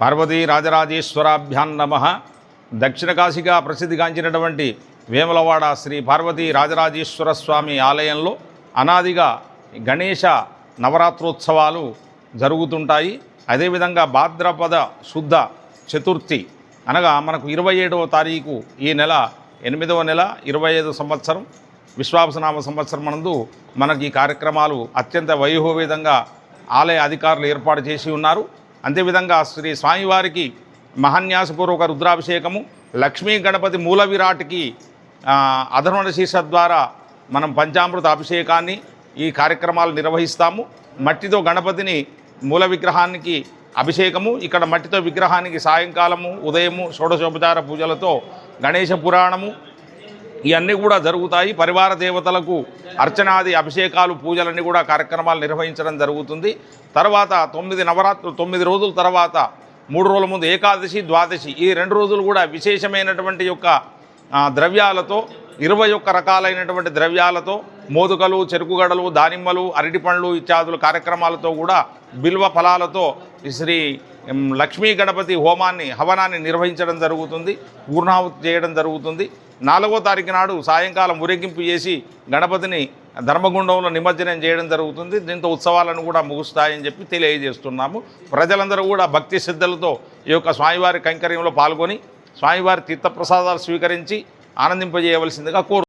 పార్వతీ రాజరాజేశ్వరాభ్యాం నమ. దక్షిణ కాశీగా ప్రసిద్ధిగాంచినటువంటి వేములవాడ శ్రీ పార్వతీ రాజరాజేశ్వర స్వామి ఆలయంలో అనాదిగా గణేష నవరాత్రోత్సవాలు జరుగుతుంటాయి. అదేవిధంగా భాద్రపద శుద్ధ చతుర్థి అనగా మనకు ఇరవై ఏడవ తారీఖు ఈ నెల ఎనిమిదవ నెల ఇరవై ఐదు సంవత్సరం విశ్వాసనామ సంవత్సరం నందు మనకి ఈ కార్యక్రమాలు అత్యంత వైభవీతంగా ఆలయ అధికారులు ఏర్పాటు చేసి ఉన్నారు. అంతేవిధంగా శ్రీ స్వామివారికి మహాన్యాసపూర్వక రుద్రాభిషేకము లక్ష్మీ గణపతి మూల విరాట్కి ఆ, అధర్వణ శీర్ష ద్వారా మనం పంచామృత అభిషేకాన్ని ఈ కార్యక్రమాలు నిర్వహిస్తాము. మట్టితో గణపతిని మూల విగ్రహానికి అభిషేకము ఇక్కడ మట్టితో విగ్రహానికి సాయంకాలము ఉదయము షోడశోపచార పూజలతో గణేష పురాణము ఇవన్నీ కూడా జరుగుతాయి. పరివార దేవతలకు అర్చనాది అభిషేకాలు పూజలన్నీ కూడా కార్యక్రమాలు నిర్వహించడం జరుగుతుంది. తర్వాత తొమ్మిది నవరాత్రులు తొమ్మిది రోజుల తర్వాత మూడు రోజుల ముందు ఏకాదశి ద్వాదశి ఈ రెండు రోజులు కూడా విశేషమైనటువంటి యొక్క ద్రవ్యాలతో ఇరవై ఒక్క రకాలైనటువంటి ద్రవ్యాలతో మోదుకలు చెరుకుగడలు దానిమ్మలు అరటి పండ్లు ఇత్యాదులు కార్యక్రమాలతో కూడా బిల్వ ఫలాలతో ఈ శ్రీ లక్ష్మీ గణపతి హోమాన్ని హవనాన్ని నిర్వహించడం జరుగుతుంది. పూర్ణాహుతి చేయడం జరుగుతుంది. నాలుగో తారీఖు నాడు సాయంకాలం ఊరేగింపు చేసి గణపతిని ధర్మగుండంలో నిమజ్జనం చేయడం జరుగుతుంది. దీంతో ఉత్సవాలను కూడా ముగుస్తాయని చెప్పి తెలియజేస్తున్నాము. ప్రజలందరూ కూడా భక్తి శ్రద్ధలతో ఈ యొక్క స్వామివారి కైంకర్యంలో పాల్గొని స్వామివారి తీర్థప్రసాదాలు స్వీకరించి ఆనందింపజేయవలసిందిగా కోరు